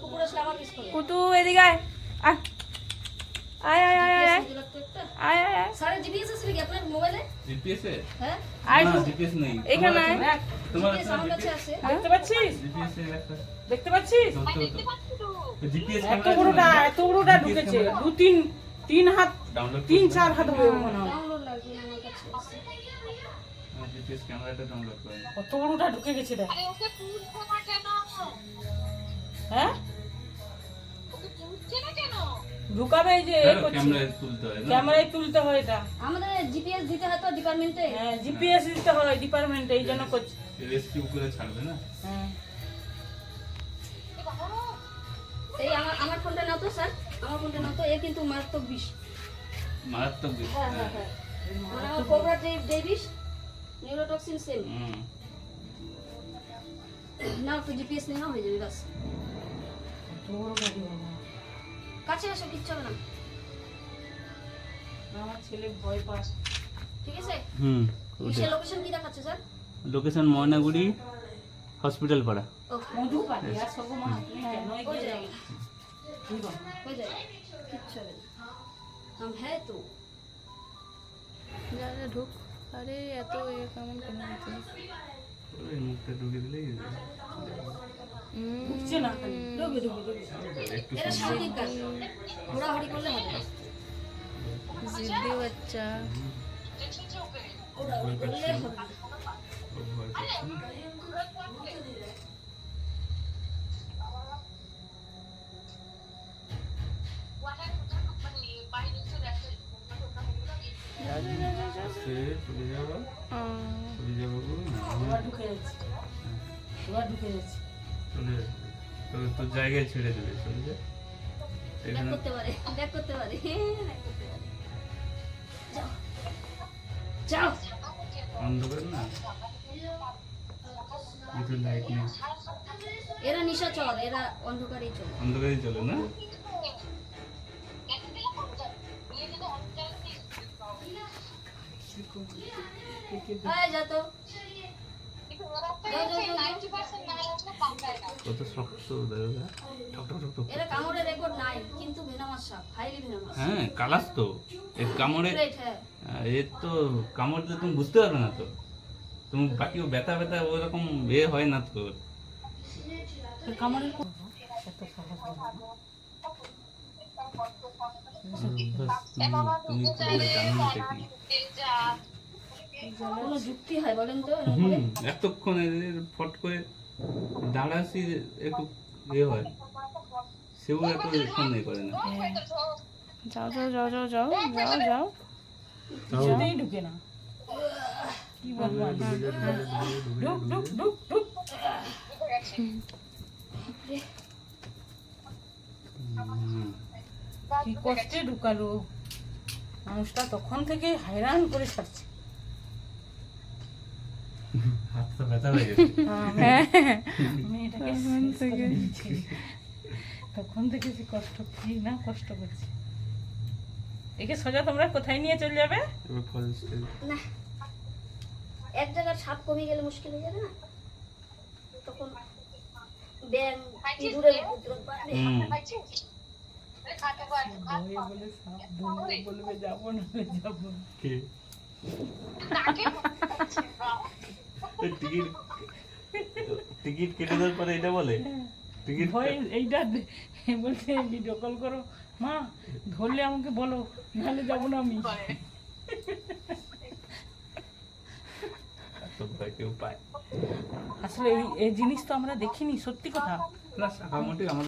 কুকুর আসলে আমার মিস করবে কুতু এদিকে আয়। আয়। আয় আয় আয় আয়। আয় জিপিএস আছে নাকি আপনার মোবাইলে জিপিএস এ? হ্যাঁ। আয় জিপিএস নেই। এখানে আয়। তোমার কাছে আছে। দেখতে পাচ্ছিস? জিপিএস এর একটা দেখতে পাচ্ছিস? ধরতে হতো জিপিএস এত বড়টা এত বড়টা ঢুকেছে। দু তিন তিন হাত তিন চার হাত হবে মনে হয়। ডাউনলোড লাগবে আমার কাছে। আছে জিপিএস ক্যামেরাটা ডাউনলোড করে কত বড়টা ঢুকে গেছে দেখ। আরে ওকে তুলছো না কেন? হ্যাঁ? ওকে তুলছে না কেন? ঢুকাবে এই যে ক্যামেরায় তুলতে হয় না। ক্যামেরায় তুলতে হয় এটা। আমাদের জিপিএস দিতে হয় তো ডিপার্টমেন্টে হ্যাঁ জিপিএস দিতে হয় ডিপার্টমেন্টে এই জন্য করছে। রেস্কিউ করে ছাড়বে না? হ্যাঁ। এই আমার আমার ফোনটা নাও তো স্যার। আমার ফোনটা নাও তো এ কিন্তু মারাত্মক বিষ। মারাত্মক বেশি হ্যাঁ হ্যাঁ হ্যাঁ। মানে আমার কোবরা বিষ। নিউরোটক্সিন সেল না তো জিপিএস নেওয়া হয়ে যাবে বাস কাছে আসো কিচ্ছু হবে না। আমার ছেলে ভয় পাস ঠিক আছে? হুম কিসের লোকেশন কি দেখাচ্ছে স্যার লোকেশন ময়নাগুড়ি হসপিটাল পাড়া। হ্যাঁ ঢুক। আরে এত এ কেমন কেন হচ্ছে ওই মুখটা ঢুকে দিলেই উঠছে না ঢুকে ঢুকে এটা কাজ। ঘোরাঘুরি করলে হবে জিদ্দি বাচ্চা। ঘোরাঘুরি করলে হবে চলে যাব চলে যাব ঢুকে যাচ্ছে ঢুকে যাচ্ছে চলে যাবে তোর জায়গায় ছেড়ে দেবে চলে যা ব্যাক করতে পারে ব্যাক করতে পারে back করতে পারে। যাও যাও অন্ধকার না কিছু লাইট নেই এরা নিশাচর এরা অন্ধকারেই চলে অন্ধকারই চলে না কত শক্ত দাদা ঠক ঠক ঠক ঠক। এরা রেকর্ড নাই কিন্তু ভেনামাস সাপ হাইলি ভেনামাস। হ্যাঁ কালাস তো। এর কামড়ে হ্যাঁ। এর তো কামড় দিয়ে তুমি বুঝতে পারবে না তো। তুমি বাকি ও ব্যথা ব্যথা ওরকম এ হয় না তো। কামড়ের তুমি জানো না কোনো যুক্তি হয় বলেন তো হুম। এতক্ষণ এদের ফট করে দাঁড়াসি একটু ইয়ে হয়। সেও এত ফোন করে না। যাও যাও যাও যাও যাও যাও যাও। কিছুতেই ঢুকে না। কি বলব? ঢুক ঢুক ঢুক ঢুক। কি কষ্টে ঢুকালো। মানুষটা তখন থেকে হায়রান করে ছাড়ছে। হাতটা ব্যথা হয়ে গেছে। মেয়েটাকে তখন থেকে। দিয়েছে। তখন থেকে সে কষ্ট কি না কষ্ট করছে একে সোজা তোমরা কোথায় নিয়ে চলে যাবে? না এক জায়গার সাপ কমে গেলে মুশকিল হয়ে যাবে না? তখন ব্যাং ভয়ে বলে সাপ বলবে যাব না যাব কে? টিকিট টিকিট কেটে দেওয়ার পরে এটা বলে? টিকিট এইটা বলছে ভিডিও কল করো। মা ধরলে আমাকে বলো নাহলে যাব না আমি। আসলে এই এই জিনিস তো আমরা দেখিনি সত্যি কথা। আমাদের